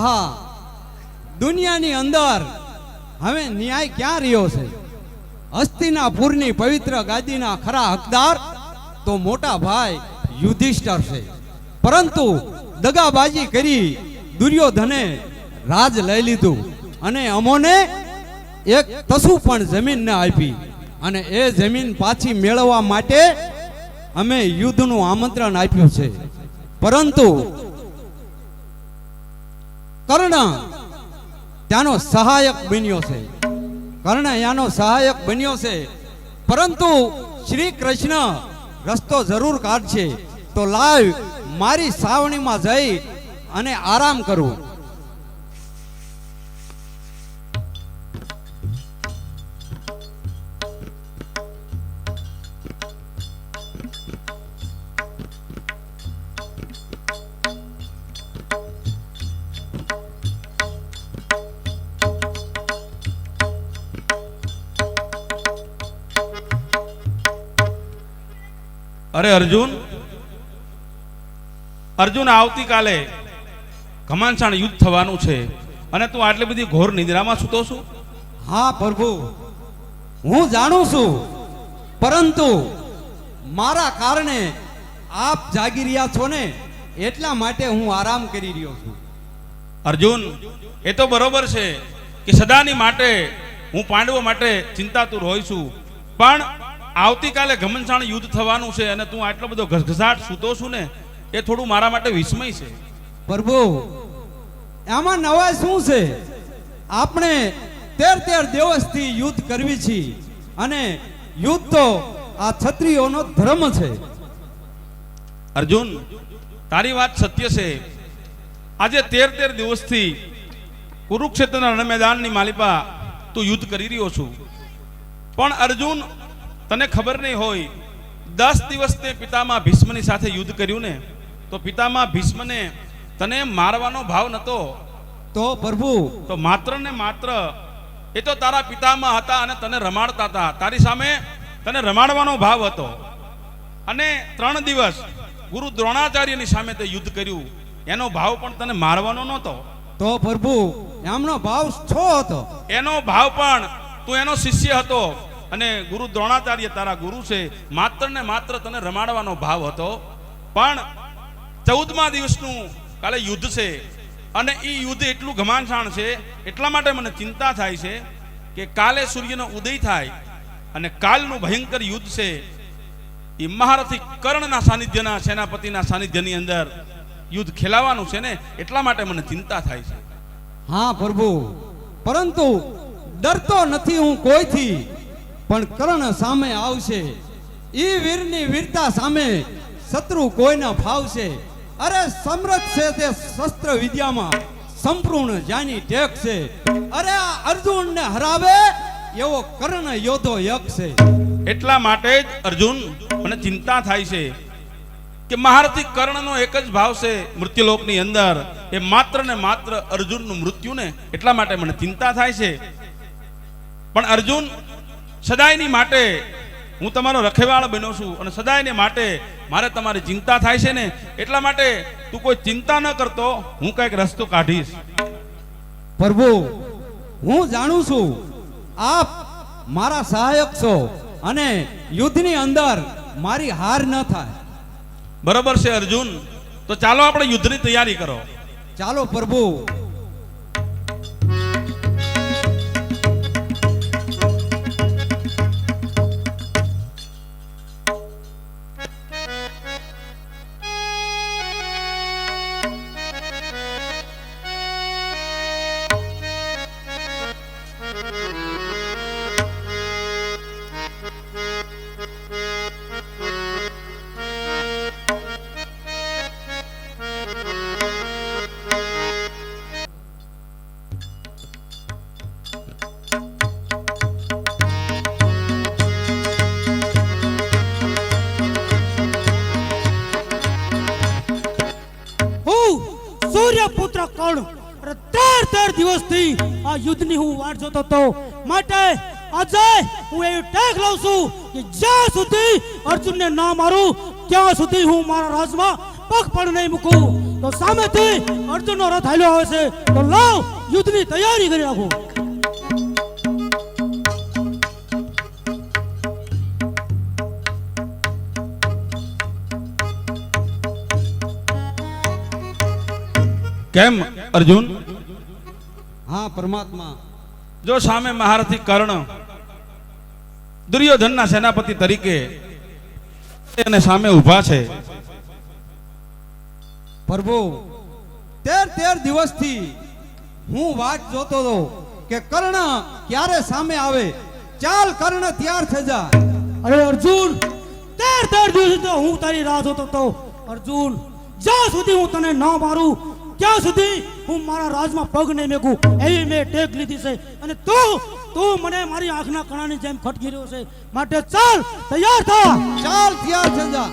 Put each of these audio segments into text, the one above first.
આહા. દુનિયાની અંદર હવે ન્યાય ક્યાં રહ્યો છે? હસ્તિનાપુરની પવિત્ર ગાદીના ખરા હકદાર તો મોટા ભાઈ યુધિષ્ઠર છે. પરંતુ દગાબાજી કરી દુર્યોધને રાજ લઈ લીધું અને અમોને એક તસુ પણ જમીન ન આપી. અને એ જમીન પાછી મેળવવા માટે અમે યુદ્ધનું આમંત્રણ આપ્યું છે. પરંતુ કર્ણ. ત્યાંનો સહાયક બન્યો છે. કર્ણ ત્યાંનો સહાયક બન્યો છે. પરંતુ શ્રી કૃષ્ણ રસ્તો જરૂર કાઢશે. તો લાવ, મારી સાવણીમાં જઈ અને આરામ કરું. અરે અર્જુન અર્જુન આવતીકાલે ઘમાનસાણ યુદ્ધ થવાનું છે. અને તું આટલી બધી ઘોર નિદ્રામાં સૂતો છું? હા પ્રભુ. હું જાણું છું. પરંતુ મારા કારણે આપ જાગી રહ્યા છો ને એટલા માટે હું આરામ કરી રહ્યો છું. અર્જુન એ તો બરોબર છે કે સદાની માટે હું પાંડવો માટે ચિંતાતુર હોઈ છું. પણ આવતીકાલે ઘમનસાણ યુદ્ધ થવાનું છે અને તું આટલો બધો ઘસઘસાટ સૂતો છું ને એ થોડું મારા માટે વિસ્મય છે. પ્રભુ આમાં નવા શું છે? આપણે તેર તેર દિવસથી યુદ્ધ કરવી છીએ અને યુદ્ધ તો આ ક્ષત્રિયોનો ધર્મ છે. અર્જુન તારી વાત સત્ય છે. આજે તેર તેર દિવસથી કુરુક્ષેત્રના રણમેદાનની માલિપા તું યુદ્ધ કરી રહ્યો છું. પણ અર્જુન તને ખબર નહીં હોય દસ દિવસ તે પિતામાં ભીષ્મની સાથે યુદ્ધ કર્યું ને તો પિતામાં ભીષ્મને તને મારવાનો ભાવ નતો. તો પ્રભુ તો માત્ર ને માત્ર એ તો તારા પિતામાં હતા અને તને રમાડતા હતા. તારી સામે તને રમાડવાનો ભાવ હતો. અને ત્રણ દિવસ ગુરુ દ્રોણાચાર્યની સામે તે યુદ્ધ કર્યું. એનો ભાવ પણ તને મારવાનો નહોતો. તો પ્રભુ એમનો ભાવ છો હતો? એનો ભાવ પણ તું એનો શિષ્ય હતો. અને ગુરુ દ્રોણાચાર્ય તારા ગુરુ છે માત્ર ને માત્ર તને રમાડવાનો ભાવ હતો. પણ ચૌદમા દિવસનું કાલે યુદ્ધ છે અને એ યુદ્ધ એટલું ઘમાનસાણ છે, એટલા માટે મને ચિંતા થાય છે કે કાલે સૂર્યનો ઉદય થાય અને કાલનું ભયંકર યુદ્ધ છે. એ મહારથી કર્ણના સાનિધ્યના સેનાપતિના સાનિધ્યની અંદર યુદ્ધ ખેલાવાનું છે ને, એટલા માટે મને ચિંતા થાય છે. હા પ્રભુ, પરંતુ ડરતો નથી હું કોઈથી. પણ કર્ણ સામે આવશે. ઈ વીરની વીરતા સામે શત્રુ કોઈના ફાવશે. અરે સમરથ છે તે શસ્ત્ર વિદ્યામાં. સંપૂર્ણ જાની ટેક છે. અરે આ અર્જુનને હરાવે એવો કર્ણ યોદ્ધો યક છે. એટલા માટે જ અર્જુન મને ચિંતા થાય છે કે મહારથી કર્ણનો એક જ ભાવ છે મૃત્યુલોકની અંદર. એ માત્ર ને માત્ર અર્જુનનું મૃત્યુ ને એટલા માટે મને ચિંતા થાય છે. પણ અર્જુન સદાયની માટે હું તમારો રખેવાળ બન્યો છું અને સદાયને માટે મારે તમારી ચિંતા થાય છે ને એટલા માટે તું કોઈ ચિંતા ન કરતો હું કંઈક રસ્તો કાઢીશ. પ્રભુ હું જાણું છું આપ મારા સહાયક છો અને યુદ્ધની અંદર મારી હાર ન થાય. બરોબર છે અર્જુન. તો ચાલો આપણે યુદ્ધની તૈયારી કરો. ચાલો પ્રભુ. આ યુદ્ધની હું વાટ જોતો હતો. માટે આજે હું એવી ટેક લઉં છું કે જ્યાં સુધી અર્જુનને ના મારું, ત્યાં સુધી હું મારા રાજમાં પગ પણ નહીં મૂકું. તો સામેથી અર્જુનનો રથ હાલ્યો આવે છે. તો લાવ યુદ્ધની તૈયારી કરી રાખું. કેમ, અર્જુન? હા પરમાત્મા. જો સામે મહારથી કર્ણ દુર્યોધનના સેનાપતિ તરીકે એને સામે ઊભા છે. પ્રભુ તેર તેર દિવસથી હું વાત જોતો હતો કે કર્ણ ક્યારે સામે આવે? ચાલ કર્ણ તૈયાર થઈ જા. અરે અર્જુન તેર તેર દિવસ તો હું તારી રાહ જોતો હતો અર્જુન જ્યાં સુધી હું તને ન મારું ત્યાં સુધી? હું મારા રાજમાં પગ નહીં મેકું, એવી મેં ટેક લીધી છે. અને તું તું મને મારી આંખના કણાની જેમ ખટકી રહ્યો છે. માટે ચાલ, તૈયાર થા. ચાલ, તૈયાર થઈ જા.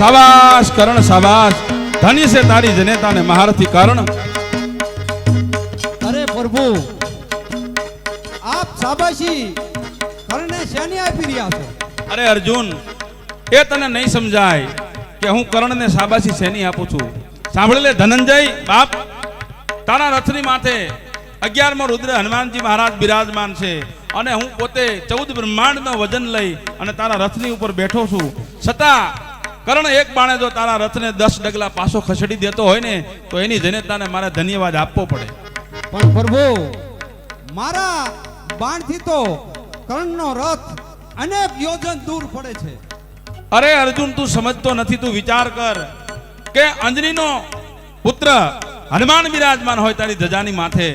સાબાશ કરણ સાબાશ ધન્ય છે તારી જનેતાને મહારથી કરણ. અરે પ્રભુ આપ સાબાશી કર્ણને શેની આપી રહ્યા છો? અરે અર્જુન એ તને નહીં સમજાય કે હું કરણને સાબાશી શેની આપું છું. સાંભળી લે ધનંજય બાપ. તારા રથની માથે અગિયારમો રુદ્ર હનુમાનજી મહારાજ બિરાજમાન છે અને હું પોતે ચૌદ બ્રહ્માંડનો વજન લઈ અને તારા રથની ઉપર બેઠો છું. છતાં કર્ણ એક બાણે જો તારા રથને દસ ડગલા પાછો ખસેડી દેતો હોય ને તો એની જનેતાને મારે ધન્યવાદ આપવો પડે. પણ પ્રભુ મારા બાણથી તો કર્ણનો રથ અનેક યોજન દૂર પડે છે. અરે અર્જુન તું સમજતો નથી તું વિચાર કર કે અંજનીનો પુત્ર હનુમાન બિરાજમાન હોય તારી ધજાની માથે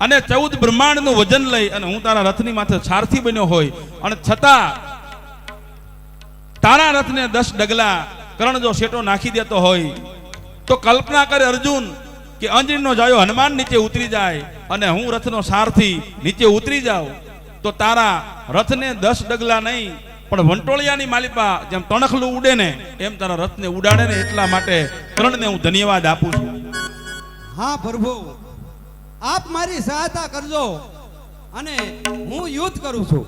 અને ચૌદ બ્રહ્માંડનું વજન લઈ અને હું તારા રથની માથે સારથી બન્યો હોય. અને છતાં તારા રથને દસ ડગલા કર્ણ જો શેટો નાખી દેતો હોય, તો કલ્પના કરે અર્જુન કે અંજનીનો જાયો હનુમાન નીચે ઉતરી જાય અને હું રથનો સારથી નીચે ઉતરી જાઉં, તો તારા રથને દસ ડગલા નહીં, પણ વંટોળિયાની માલિપા જેમ તણખલું ઉડે ને, એમ તારા રથને ઉડાડે ને એટલા માટે કર્ણને હું ધન્યવાદ આપું છું. હા, પ્રભુ, આપ મારી સહાયતા કરજો અને હું યુદ્ધ કરું છું.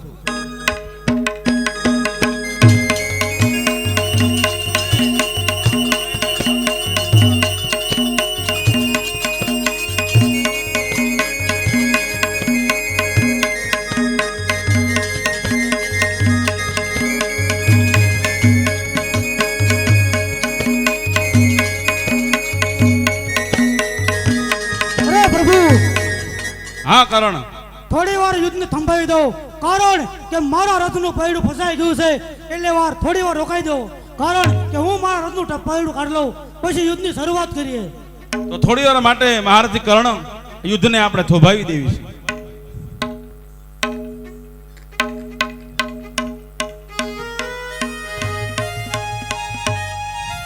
કે મારા રથનું પૈડું ફસાઈ ગયું છે. એટલે વાર થોડી વાર રોકાઈ દો. કારણ કે હું મારા રથનું પૈડું કાઢ લઉં. પછી યુદ્ધની શરૂઆત કરીએ. તો થોડી વાર માટે મહારથી કર્ણ યુદ્ધને આપણે થોભાવી દેવી છે.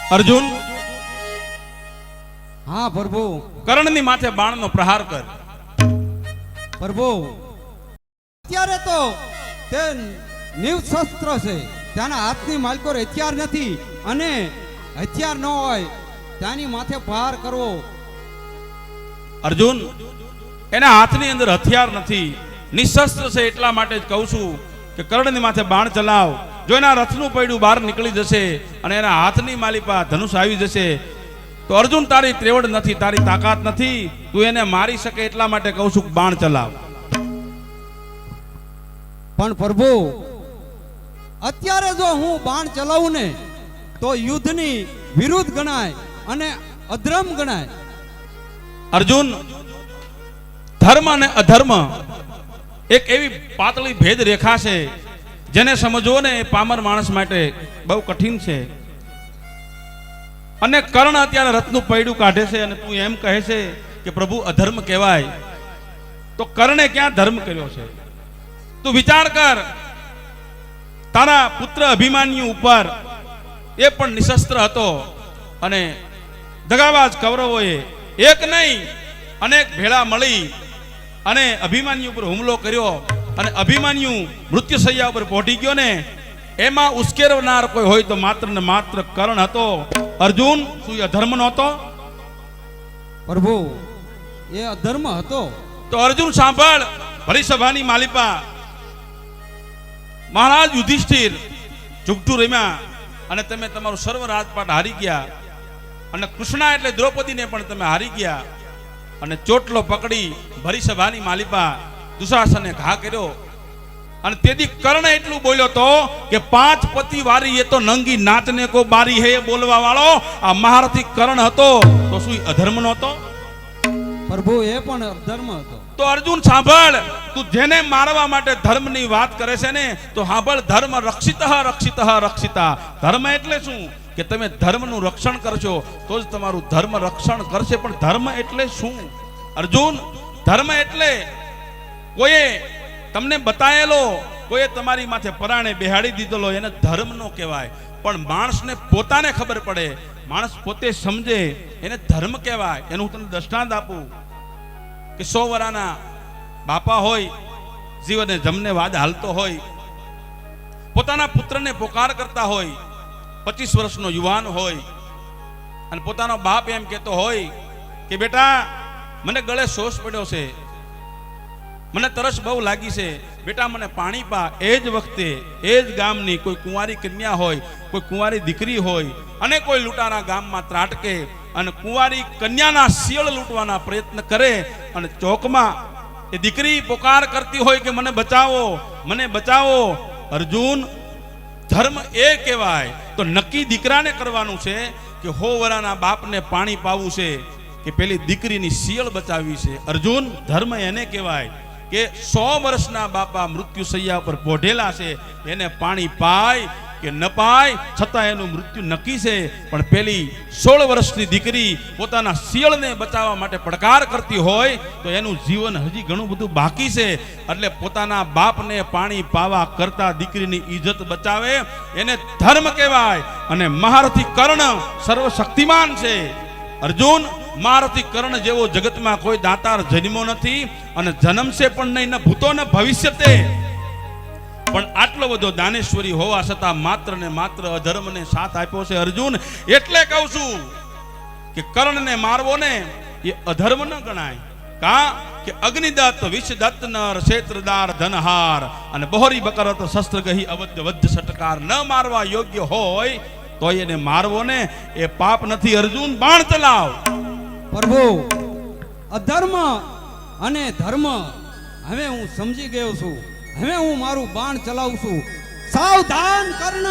અર્જુન? હા પ્રભુ. કર્ણની માથે બાણનો પ્રહાર કર. પ્રભુ. અત્યારે તો તે નિવશસ્ત્ર છે. ત્યાંના હાથની માલકો હથિયાર નથી અને હથિયાર ન હોય, ત્યાંની માથે ભાર કરવો. અર્જુન, એના હાથની અંદર હથિયાર નથી. નિશસ્ત્ર છે એટલા માટે જ કહું છું કે કર્ણની માથે બાણ ચલાવ. જો એના રથનું પૈડું બહાર નીકળી જશે અને એના હાથની માલિપા ધનુષ આવી જશે, તો અર્જુન તારી ત્રેવડ નથી, તારી તાકાત નથી. તું એને મારી શકે એટલા માટે કહું છું બાણ ચલાવ. પણ પ્રભુ, અત્યારે જો હું બાણ ચલાવું ને, તો યુદ્ધની વિરુદ્ધ ગણાય અને અધર્મ ગણાય. અર્જુન, ધર્મ અને અધર્મ એક એવી પાતળી ભેદ રેખા છે, જેને સમજવો ને પામર માણસ માટે બહુ કઠિન છે. અને કર્ણ અત્યારે રથનું પૈડું કાઢે છે અને તું એમ કહે છે કે પ્રભુ અધર્મ કહેવાય. તો કર્ણે ક્યાં ધર્મ કર્યો છે? તું વિચાર કર. તારા પુત્ર અભિમાન્યુ ઉપર એ પણ નિશસ્ત્ર હતો અને દગાબાજ કૌરવોએ એક નહીં અનેક ભેળા મળી અને અભિમાન્યુ ઉપર હુમલો કર્યો અને અભિમાન્યુ મૃત્યુશૈયા ઉપર પહોંચી ગયો ને એમાં ઉશ્કેરનાર કોઈ હોય તો માત્ર ને માત્ર કરણ હતો. અર્જુન શું એ અધર્મ નહોતો? પ્રભુ એ અધર્મ હતો. તો અર્જુન સાંભળ. ભરી સભાની માલિપા મહારાજ યુધિષ્ઠિર ઝુકટું રમ્યા અને તમે તમારું સર્વ રાજપાટ હારી ગયા. અને કૃષ્ણા એટલે દ્રૌપદીને પણ તમે હારી ગયા. અને ચોટલો પકડી ભરી સભાની માલિપા દુશાસને ઘા કર્યો. અને તેથી કર્ણ એટલું બોલ્યો તો કે પાંચ પતિ વારી એ તો નંગી નાચને કો બારી હે બોલવા વાળો. આ મહારથી કર્ણ હતો, તો શું અધર્મ નહોતો પ્રભુ એ પણ ધર્મ હતો. તો અર્જુન સાંભળ, તું જેને મારવા માટે ધર્મની વાત કરે છે ને, તો સાંભળ, ધર્મ રક્ષિત રક્ષિત, રક્ષિતા. ધર્મ એટલે શું? કે તમે ધર્મનું રક્ષણ કરશો, તો જ તમારું ધર્મ રક્ષણ કરશે. પણ ધર્મ એટલે શું? અર્જુન, ધર્મ એટલે કોઈએ તમને બતાયેલો, કોઈએ તમારી માથે પરાણે બેહાડી દીધેલો, એને ધર્મ નો કહેવાય. પણ માણસને પોતાને ખબર પડે. માણસ પોતે સમજે, એને ધર્મ કહેવાય. એનું હું તમને દ્રષ્ટાંત આપું. કે સો વરાના બાપા હોય, જીવને જમને વાદ હાલતો હોય, પોતાના પુત્રને પોકાર કરતા હોય, પચીસ વર્ષનો યુવાન હોય, અને પોતાનો બાપ એમ કહેતો હોય કે બેટા, મને ગળે શોષ પડ્યો છે, મને તરસ બહુ લાગી છે, બેટા મને પાણી પા, એ જ વખતે, એ જ ગામની કોઈ કુંવારી કન્યા હોય, કોઈ કુંવારી દીકરી હોય, અને કોઈ લૂંટારા ગામમાં ત્રાટકે અને કુંવારી કન્યાના શિયળ લૂંટવાના પ્રયત્ન કરે અને ચોકમાં એ દીકરી પોકાર કરતી હોય કે મને બચાવો મને બચાવો. અર્જુન, ધર્મ એ કહેવાય. તો નક્કી દીકરાને કરવાનું છે કે હો વરાના બાપને પાણી પાવું છે કે પેલી દીકરીની શિયળ બચાવવી છે. અર્જુન, ધર્મ એને કહેવાય કે સો વર્ષના બાપા મૃત્યુ સૈયા પર પોઢેલા છે. એને પાણી પાય કે ન પાય છતાં એનું મૃત્યુ નક્કી છે. પણ પેલી સોળ વર્ષની દીકરી પોતાના શિયળને બચાવવા માટે પડકાર કરતી હોય, તો એનું જીવન હજી ઘણું બધું બાકી છે. એટલે પોતાના બાપને પાણી પાવા કરતા દીકરીની ઇજ્જત બચાવે, એને ધર્મ કહેવાય અને મહારથી કર્ણ સર્વશક્તિમાન છે. અર્જુન મહારથી કર્ણ જેવો જગતમાં કોઈ દાતાર જન્મો નથી અને જન્મશે પણ નહીં, ન ભૂતો, ન ભવિષ્ય તે. પણ આટલો બધો દાનેશ્વરી હોવા છતાં માત્ર ને માત્ર અધર્મને સાથ આપ્યો છે અર્જુન. એટલે કહું છું કે કર્ણને મારવો ને એ અધર્મ ન ગણાય. કા? કે અગ્નિદત્ત, વિષદત્ત, નર ક્ષેત્રદાર ધનહાર અને બહોરી બકરત શસ્ત્ર ગહી અવધ, વધ સટકાર ન મારવા યોગ્ય હોય તો એને મારવો ને એ પાપ નથી. અર્જુન, બાણ ચલાવ. પ્રભુ, અધર્મ અને ધર્મ, હવે હું સમજી ગયો છું. હવે હું મારું બાણ ચલાવું છું. સાવધાન કર્ણ!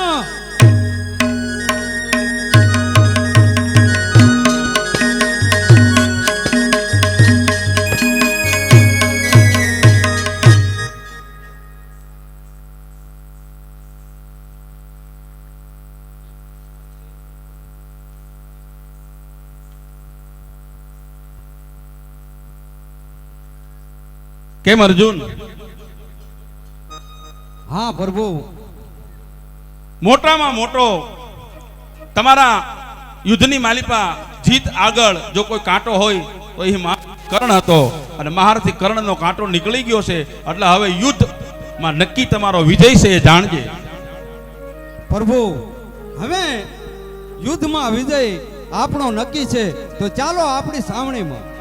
કેમ અર્જુન? હા પ્રભુ. મોટામાં મોટો તમારા યુદ્ધની માલિપા જીત આગળ જો કોઈ કાંટો હોય તો એ કર્ણ હતો. અને મહારથી કર્ણનો કાંટો નીકળી ગયો છે. એટલે હવે યુદ્ધમાં નક્કી તમારો વિજય છે એ જાણજે. પ્રભુ હવે યુદ્ધમાં વિજય આપણો નક્કી છે. તો ચાલો આપણી સાવણીમાં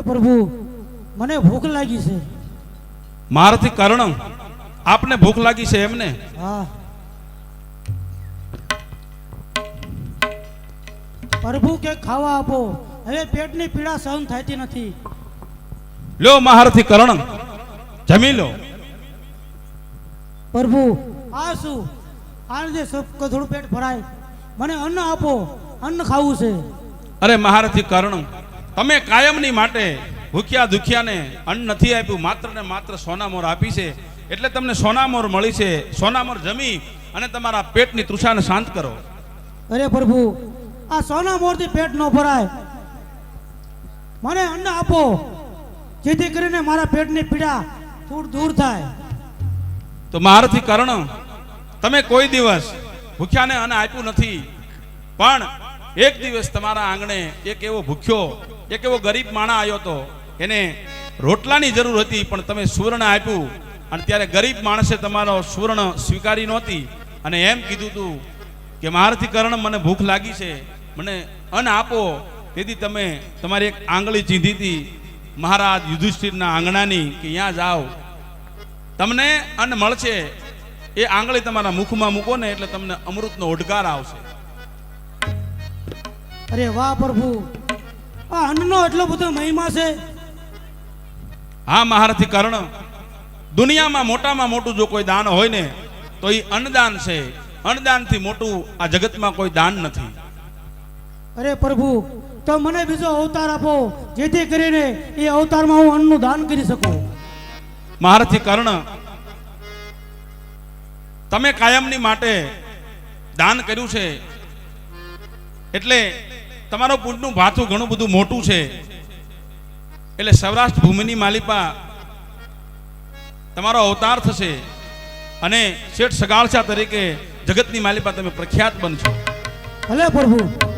અરે પ્રભુ મને ભૂખ લાગી છે. મારાથી કર્ણ આપને ભૂખ લાગી છે એમને? હા. પ્રભુ કે ખાવા આપો. હવે પેટની પીડા સહન થતી નથી. લ્યો મહારથી કર્ણ જમી લો. પ્રભુ આ શું? આને સબ થોડું પેટ ભરાય. મને અન્ન આપો. અન્ન ખાવું છે. અરે મહારથી કર્ણ તમે કાયમની માટે ભૂખ્યા દુખ્યાને અન્ન નથી આપ્યું માત્ર ને માત્ર સોનામોર આપી છે. એટલે તમને સોનામોર મળી છે સોનામોર જમી અને તમારા પેટની તૃષાને શાંત કરો. અરે પ્રભુ આ સોનામોરથી પેટ ન ભરાય. મને અન્ન આપો જેથી કરીને મારા પેટની પીડા થોડ દૂર થાય. તો મારથી કર્ણ તમે કોઈ દિવસ ભૂખ્યાને અન્ન આપ્યું નથી પણ એક દિવસ તમારા આંગણે એક એવો ભૂખ્યો એક એવો ગરીબ માણા આવ્યો હતો એને રોટલાની જરૂર હતી, પણ તમે સુવર્ણ આપ્યું. અને ત્યારે ગરીબ માણસે તમારો સુવર્ણ સ્વીકારી નહોતી. અને એમ કીધું હતું કે મારાથી કર્ણ, મને ભૂખ લાગી છે. મને અન્ન આપો. તેથી તમે તમારી એક આંગળી ચીંધી હતી. મહારાજ યુધિષ્ઠિરના આંગણાની કે ત્યાં જાઓ. તમને અન્ન મળશે. એ આંગળી તમારા મુખમાં મૂકો ને એટલે તમને અમૃતનો ઓડકાર આવશે. અરે વાહ પ્રભુ. આ અન્નનો એટલો બધો મહિમા છે. હા મહારથી કર્ણ દુનિયામાં મોટામાં મોટું જો કોઈ દાન હોય ને તો એ અન્નદાન છે. અન્નદાનથી મોટું આ જગતમાં કોઈ દાન નથી. અરે પ્રભુ તો મને બીજો અવતાર આપો જેથી કરીને એ અવતારમાં હું અન્નનું દાન કરી શકું. મહારથી કર્ણ તમે કાયમની માટે દાન કર્યું છે. એટલે તમારો પુણ્યનું ભાથું ઘણું બધું મોટું છે. એટલે સૌરાષ્ટ્ર ભૂમિની માલિપા તમારો અવતાર થશે. અને શેઠ સગાળસા તરીકે જગતની માલિપા તમે પ્રખ્યાત બનશો. ભલે પ્રભુ.